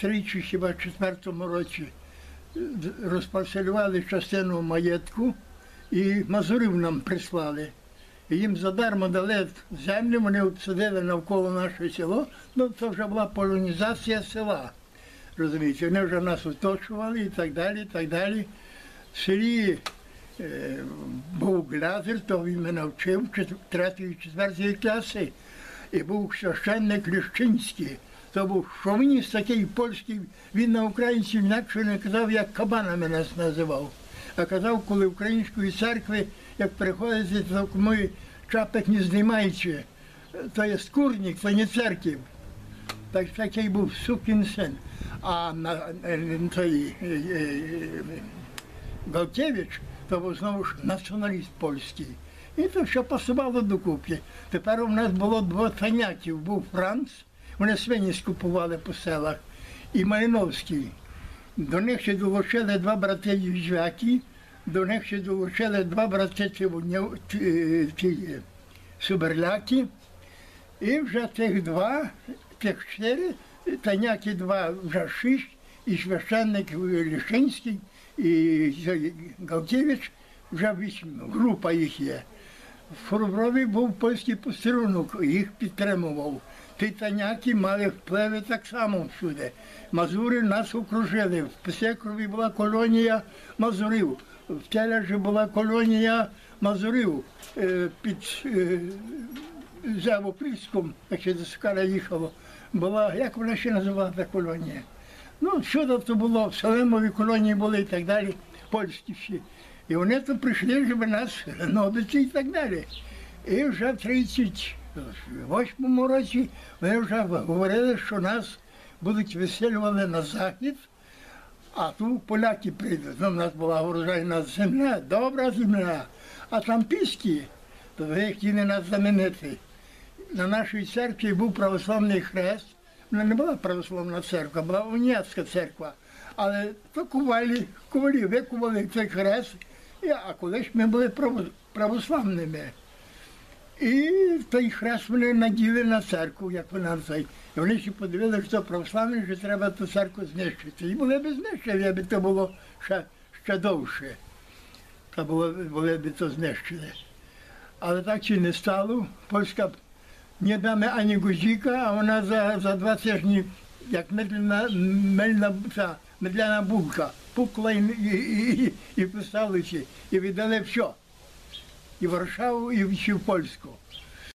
тричі хіба в четвертому році розпарцелювали частину маєтку і мазурів нам прислали. І їм задармо дали землю, вони обсадили навколо наше село. Ну, це вже була полонізація села. Розумієте, вони вже нас оточували і так далі, і так далі. В селі е, був глязер, то він мене вчив третій, четвертій класи. І був священник Ліщинський. То був шовініст такий польський, він на українців інакше не казав, як кабанами нас називав. А казав, коли української церкви, як приходите, то ми чапек не знімаючи. То є скурник, то не церків. Так такий був сукін син. А на е, той е, е, Галкевич, то був знову ж націоналіст польський. І то все пасувало докупи. Тепер у нас було два таняків. Був Франц, вони свині скупували по селах, і Малиновський. До них ще долучили два брати їжаки, до них ще долучили два брати е, Суберляки. І вже тих два, тих чотири, таняки два вже шість, і священник Лішинський, і цей Галкевич вже вісім, група їх є. В Фурброві був польський постерунок, їх підтримував. Ті таняки мали впливи так само всюди. Мазури нас окружили. В Писекрові була колонія мазурів, в Тележі була колонія мазурів е, під е, Завопільськом, як ще до Сокаля їхало, була, як вона ще називала та колонія. Ну, що то було, в Салемові колонії були і так далі, польські всі. І вони то прийшли, щоб нас гнобити і так далі. І вже в 38 році вони вже говорили, що нас будуть виселювати на захід, а тут поляки прийдуть. Ну, в нас була урожайна земля, добра земля, а там піски, то ви хотіли нас замінити. На нашій церкві був православний хрест. Вона не була православна церква, була уніатська церква. Але то кувалі, ковалі викували цей хрест, а колись ми були православними. І той хрест вони наділи на церкву, як вона цей. І вони ще подивилися, що православні, що треба ту церкву знищити. І були б знищені, аби то було ще, ще довше. Та було, були б то знищили. Але так чи не стало. Польська не дamy ані гузика, а вона за, за два тижні, як медляна, мельна, медляна булка, пукла і, і, і, і, і писалися, і віддали все. І Варшаву, і в Польську.